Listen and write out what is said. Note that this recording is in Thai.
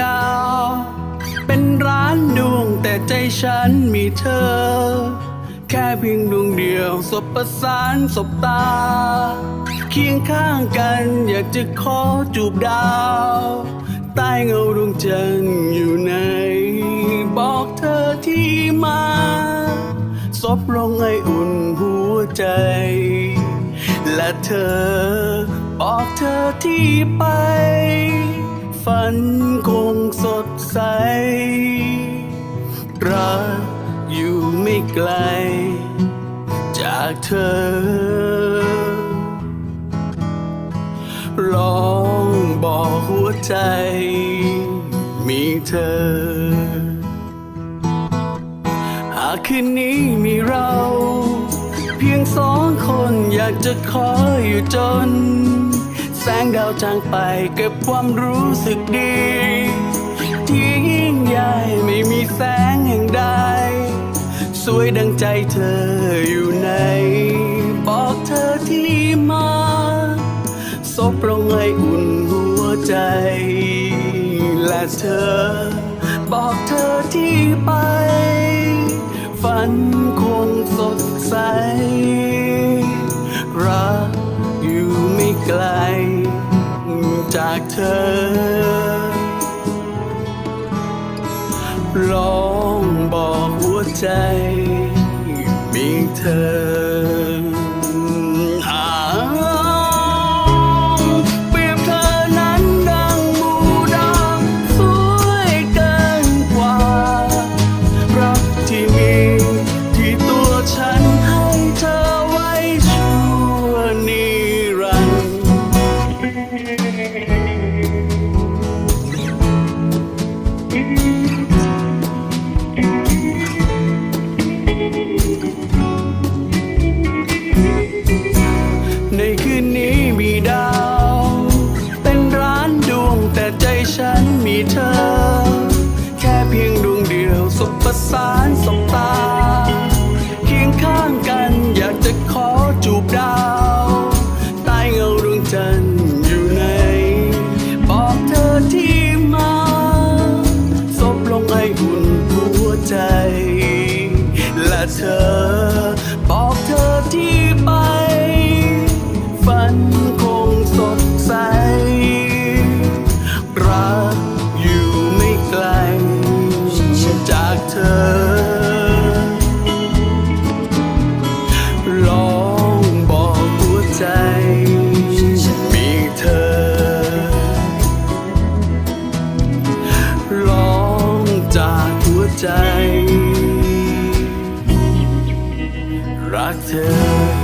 ดาว เป็นร้านดวงแต่ใจฉันมีเธอ แค่เพียงดวงเดียวสบประสานสบตา เคียงข้างกันอยากจะขอจูบดาว ใต้เงาดวงจันทร์อยู่ใน บอกเธอที่มาซบลงไออุ่นหัวใจ และเธอบอกเธอที่ไป ฝันคงสดใส รักอยู่ไม่ไกล จากเธอ ลองบอกหัวใจ มีเธอ หากคืนนี้มีเรา เพียงสองคนอยากจะขออยู่จน แสงดาวจางไปเก็บความรู้สึกดีที่ยิ่งใหญ่ไม่มีแสงแห่งใด สวยดังใจเธออยู่ใน บอกเธอที่มาซบลงให้อุ่นหัวใจ และเธอ บอกเธอที่ไป ฝันคงสดใสรักอยู่ไม่ไกล จากเธอลองบอกหัวใจ มีเธอ ฉันมีเธอ แค่เพียงดวงเดียวสบประสานสบตา เคียงข้างกันอยากจะขอจูบดาวใต้เงาดวงจันทร์อยู่ไหนบอกเธอที่มาซบลงไออุ่นหัวใจ และเธอ เธอ ลองบอกหัวใจ มีเธอ ลองจากหัวใจ รักเธอ